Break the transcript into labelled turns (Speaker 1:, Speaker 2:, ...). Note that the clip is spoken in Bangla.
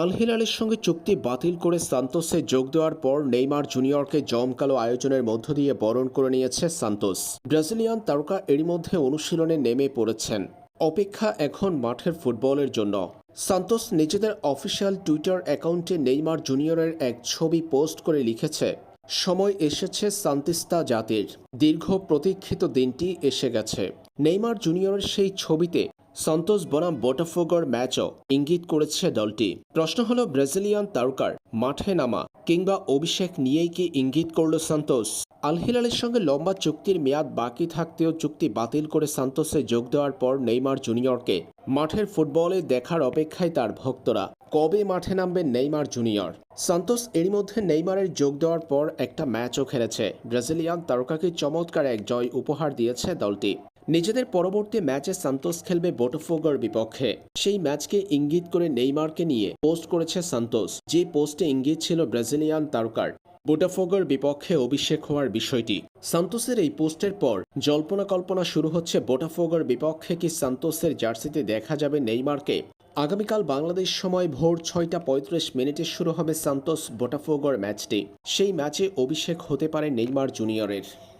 Speaker 1: আল হিলালের সঙ্গে চুক্তি বাতিল করে সান্তোসে যোগ দেওয়ার পর নেইমার জুনিয়রকে জমকালো আয়োজনের মধ্য দিয়ে বরণ করে নিয়েছে সান্তোস। ব্রাজিলিয়ান তারকা এরই মধ্যে অনুশীলনে নেমে পড়েছেন। অপেক্ষা এখন মাঠের ফুটবলের জন্য। সান্তোস নিজেদের অফিসিয়াল টুইটার অ্যাকাউন্টে নেইমার জুনিয়রের এক ছবি পোস্ট করে লিখেছে, সময় এসেছে সান্তিস্তা জাতির। দীর্ঘ প্রতীক্ষিত দিনটি এসে গেছে। নেইমার জুনিয়রের সেই ছবিতে সন্তোষ বনাম বোটাফোগর ম্যাচও ইঙ্গিত করেছে দলটি। প্রশ্ন হলো ব্রাজিলিয়ান তারকার মাঠে নামা কিংবা অভিষেক নিয়েই কি ইঙ্গিত করল সান্তোস আল হিলালের সঙ্গে লম্বা চুক্তির মেয়াদ বাকি থাকতেও চুক্তি বাতিল করে সান্তোসে যোগ দেওয়ার পর নেইমার জুনিয়রকে মাঠের ফুটবলে দেখার অপেক্ষায় তার ভক্তরা। কবে মাঠে নামবে নেইমার জুনিয়র? সান্তোস এরই মধ্যে নেইমারের যোগ দেওয়ার পর একটা ম্যাচও খেলেছে। ব্রাজিলিয়ান তারকাকে চমৎকার এক জয় উপহার দিয়েছে দলটি। নিজেদের পরবর্তী ম্যাচে সান্তোস খেলবে বোটোফোগোর বিপক্ষে। সেই ম্যাচকে ইঙ্গিত করে নেইমারকে নিয়ে পোস্ট করেছে সান্তোস, যে পোস্টে ইঙ্গিত ছিল ব্রাজিলিয়ান তারকার। বোটাফোগোর বিপক্ষে অভিষেক হওয়ার বিষয়টি। সান্তোসের এই পোস্টের পর জল্পনা কল্পনা শুরু হচ্ছে বোটাফোগোর বিপক্ষে কি সান্তোসের জার্সিতে দেখা যাবে নেইমারকে? আগামীকাল বাংলাদেশ সময় ভোর ছয়টা পঁয়ত্রিশ মিনিটে শুরু হবে সান্তোস বোটাফোগোর ম্যাচটি। সেই ম্যাচে অভিষেক হতে পারে নেইমার জুনিয়রের।